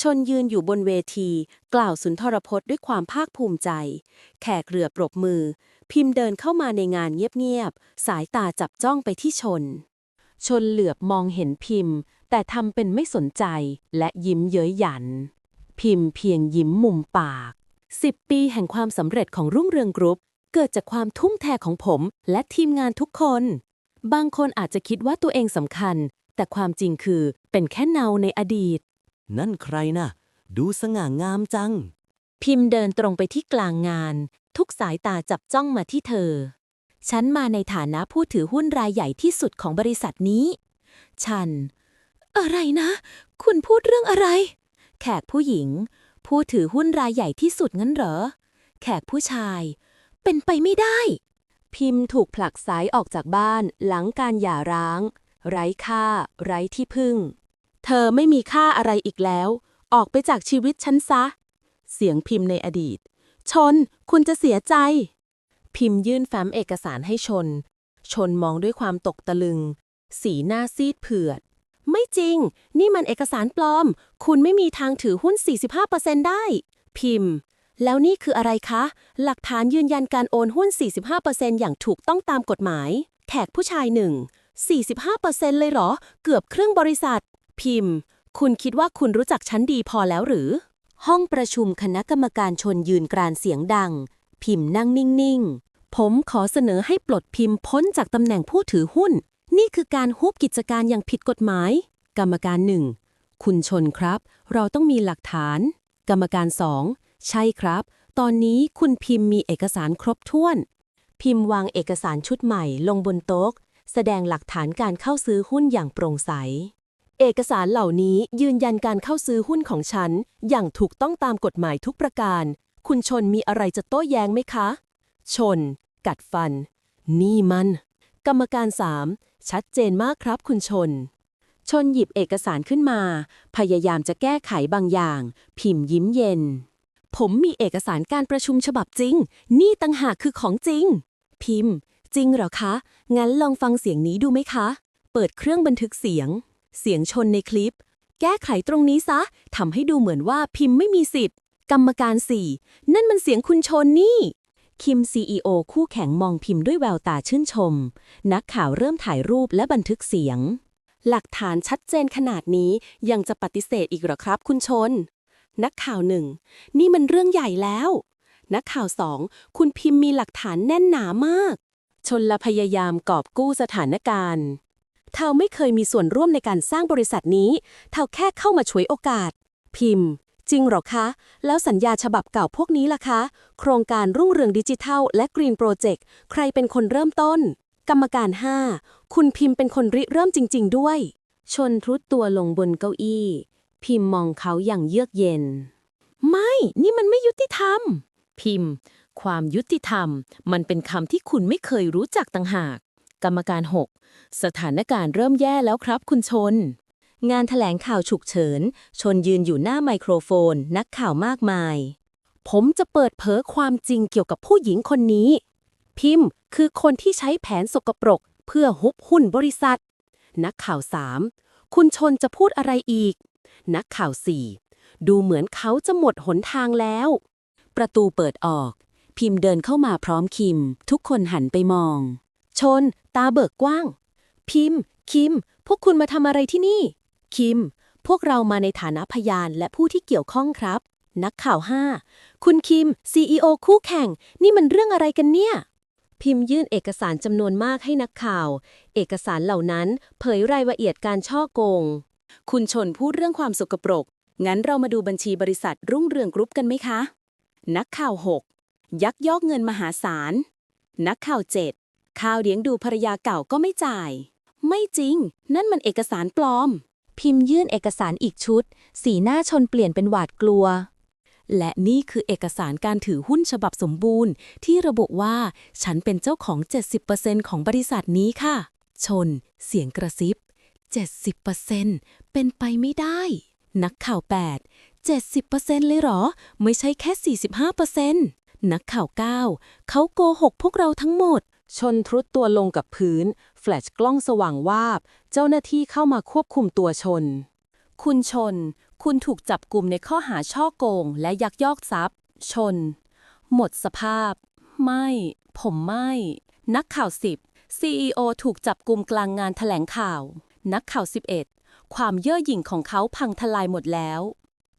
ชนยืนอยู่บนเวที กล่าวสุนทรพจน์ด้วยความภาคภูมิใจ แขกเรือปรบมือ พิมพ์เดินเข้ามาในงานเงียบๆ สายตาจับจ้องไปที่ชน ชนเหลือบมองเห็นพิมพ์ แต่ทำเป็นไม่สนใจและยิ้มเย้ยหยัน พิมพ์เพียงยิ้มมุมปากสิบปีแห่งความสำเร็จของรุ่งเรืองกรุ๊ป เกิดจากความทุ่มเทของผมและทีมงานทุกคน บางคนอาจจะคิดว่าตัวเองสำคัญ แต่ความจริงคือเป็นแค่เนาในอดีต นั่นใครน่ะ ดูสง่างามจัง พิมพ์เดินตรงไปที่กลางงาน ทุกสายตาจับจ้องมาที่เธอ ฉันมาในฐานะผู้ถือหุ้นรายใหญ่ที่สุดของบริษัทนี้ ฉัน อะไรนะ คุณพูดเรื่องอะไร แขกผู้หญิง ผู้ถือหุ้นรายใหญ่ที่สุดงั้นเหรอ แขกผู้ชาย เป็นไปไม่ได้ พิมพ์ถูกผลักสายออกจากบ้านหลังการหย่าร้าง ไร้ค่า ไร้ที่พึ่ง เธอไม่มีค่าอะไรอีกแล้ว ออกไปจากชีวิตฉันซะ เสียงพิมพ์ในอดีต ชน คุณจะเสียใจ พิมพ์ยื่นแฟ้มเอกสารให้ชน ชนมองด้วยความตกตะลึง สีหน้าซีดเผือด ไม่จริง นี่มันเอกสารปลอม คุณไม่มีทางถือหุ้น 45%ได้ พิมพ์ แล้วนี่คืออะไรคะ หลักฐานยืนยันการโอนหุ้น 45%อย่างถูกต้องตามกฎหมาย แขกผู้ชายหนึ่ง45%เลยเหรอ เกือบครึ่งบริษัท พิมพ์ คุณคิดว่าคุณรู้จักฉันดีพอแล้วหรือ ห้องประชุมคณะกรรมการชนยืนกรานเสียงดัง พิมพ์นั่งนิ่ง ๆ ผมขอเสนอให้ปลดพิมพ์พ้นจากตำแหน่งผู้ถือหุ้น นี่คือการฮุบกิจการอย่างผิดกฎหมาย กรรมการหนึ่งคุณชนครับ เราต้องมีหลักฐาน กรรมการสองใช่ครับ ตอนนี้คุณพิมพ์มีเอกสารครบถ้วน พิมพ์วางเอกสารชุดใหม่ลงบนโต๊ะ แสดงหลักฐานการเข้าซื้อหุ้นอย่างโปร่งใส เอกสารเหล่านี้ยืนยันการเข้าซื้อหุ้นของฉัน อย่างถูกต้องตามกฎหมายทุกประการ คุณชนมีอะไรจะโต้แย้งไหมคะ ชน กัดฟัน นี่มัน กรรมการสามชัดเจนมากครับคุณชน ชนหยิบเอกสารขึ้นมา พยายามจะแก้ไขบางอย่าง พิมพ์ยิ้มเย็น ผมมีเอกสารการประชุมฉบับจริง นี่ตั้งหากคือของจริง พิมพ์ จริงเหรอคะ งั้นลองฟังเสียงนี้ดูไหมคะ เปิดเครื่องบันทึกเสียง เสียงชนในคลิป แก้ไขตรงนี้ซะทำให้ดูเหมือนว่าพิมพ์ไม่มีสิทธิ์ กรรมการสี่นั่นมันเสียงคุณชนนี่ คิม CEO คู่แข่งมองพิมพ์ด้วยแววตาชื่นชม นักข่าวเริ่มถ่ายรูปและบันทึกเสียง หลักฐานชัดเจนขนาดนี้ยังจะปฏิเสธอีกหรอครับ คุณชน นักข่าวหนึ่งนี่มันเรื่องใหญ่แล้ว นักข่าวสองคุณพิมพ์มีหลักฐานแน่นหนามาก ชนละพยายามกอบกู้สถานการณ์ เทาไม่เคยมีส่วนร่วมในการสร้างบริษัทนี้ เทาแค่เข้ามาช่วยโอกาส พิมพ์ จริงหรอคะ แล้วสัญญาฉบับเก่าพวกนี้ล่ะคะ โครงการรุ่งเรืองดิจิทัล และกรีนโปรเจกต์ใครเป็นคนเริ่มต้น กรรมการ 5 คุณพิมพ์เป็นคนริเริ่มจริง ๆ ด้วย ชนทรุดตัวลงบนเก้าอี้ พิมพ์มองเขาอย่างเยือกเย็น ไม่ นี่มันไม่ยุติธรรม พิมพ์ ความยุติธรรม มันเป็นคำที่คุณไม่เคยรู้จักต่างหาก กรรมการ 6 สถานการณ์เริ่มแย่แล้วครับคุณชน งานถแถลงข่าวฉุกเฉิน ชนยืนอยู่หน้าไมโครโฟน นักข่าวมากมาย ผมจะเปิดเผยความจริงเกี่ยวกับผู้หญิงคนนี้ พิมพ์คือคนที่ใช้แผนสกปรก เพื่อฮุบหุ้นบริษัท นักข่าวสามคุณชนจะพูดอะไรอีก นักข่าวสี่ดูเหมือนเขาจะหมดหนทางแล้ว ประตูเปิดออก พิมพ์เดินเข้ามาพร้อมคิม ทุกคนหันไปมอง ชน ตาเบิกกว้าง พิมพ์ คิม พวกคุณมาทำอะไรที่นี่ คิม พวกเรามาในฐานะพยานและผู้ที่เกี่ยวข้องครับ นักข่าวห้าคุณคิม CEO คู่แข่ง นี่มันเรื่องอะไรกันเนี่ย พิมพ์ยื่นเอกสารจำนวนมากให้นักข่าว เอกสารเหล่านั้นเผยรายละเอียดการช่อโกง คุณชนพูดเรื่องความสกปรก งั้นเรามาดูบัญชีบริษัทรุ่งเรืองกรุ๊ปกันไหมคะ นักข่าว 6 ยักยอกเงินมหาศาล นักข่าว7 ข้าวเลี้ยงดูภรรยาเก่าก็ไม่จ่าย ไม่จริง นั่นมันเอกสารปลอม พิมพ์ยื่นเอกสารอีกชุด สีหน้าชนเปลี่ยนเป็นหวาดกลัว และนี่คือเอกสารการถือหุ้นฉบับสมบูรณ์ ที่ระบุว่าฉันเป็นเจ้าของ 70%ของบริษัทนี้ค่ะ ชน เสียงกระซิบ 70%เป็นไปไม่ได้ นักข่าว 8 70%เลยเหรอ ไม่ใช่แค่ 45%นักข่าว 9 เขาโกหกพวกเราทั้งหมด ชนทรุดตัวลงกับพื้น แฟลชกล้องสว่างวาบ เจ้าหน้าที่เข้ามาควบคุมตัวชน คุณชน คุณถูกจับกลุ่มในข้อหาช่อโกง และยักยอกทรัพย์ ชน หมดสภาพ ไม่ ผมไม่ นักข่าวสิบ CEO ถูกจับกลุ่มกลางงานแถลงข่าว นักข่าว 11 ความเย่อหยิ่งของเขาพังทลายหมดแล้ว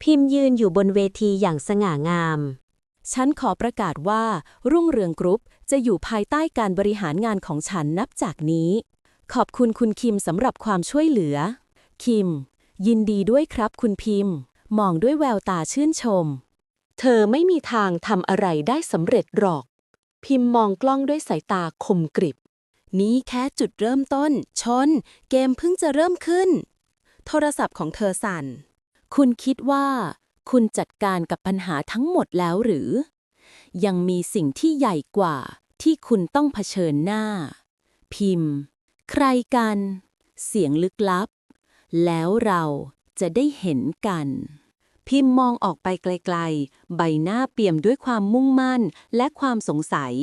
พิมพ์ยืนอยู่บนเวทีอย่างสง่างาม ฉันขอประกาศว่า รุ่งเรืองกรุ๊ปจะอยู่ภายใต้การบริหารงานของฉันนับจากนี้ ขอบคุณคุณคิมสำหรับความช่วยเหลือ คิม ยินดีด้วยครับคุณพิมพ์ มองด้วยแววตาชื่นชม เธอไม่มีทางทำอะไรได้สำเร็จหรอก พิมพ์มองกล้องด้วยสายตาคมกริบ นี้แค่จุดเริ่มต้น ชน เกมเพิ่งจะเริ่มขึ้น โทรศัพท์ของเธอสั่น คุณคิดว่า คุณจัดการกับปัญหาทั้งหมดแล้วหรือ ยังมีสิ่งที่ใหญ่กว่าที่คุณต้องเผชิญหน้า พิมพ์ ใครกัน เสียงลึกลับ แล้วเราจะได้เห็นกัน พิมพ์มองออกไปไกลๆ ใบหน้าเปี่ยมด้วยความมุ่งมั่นและความสงสัย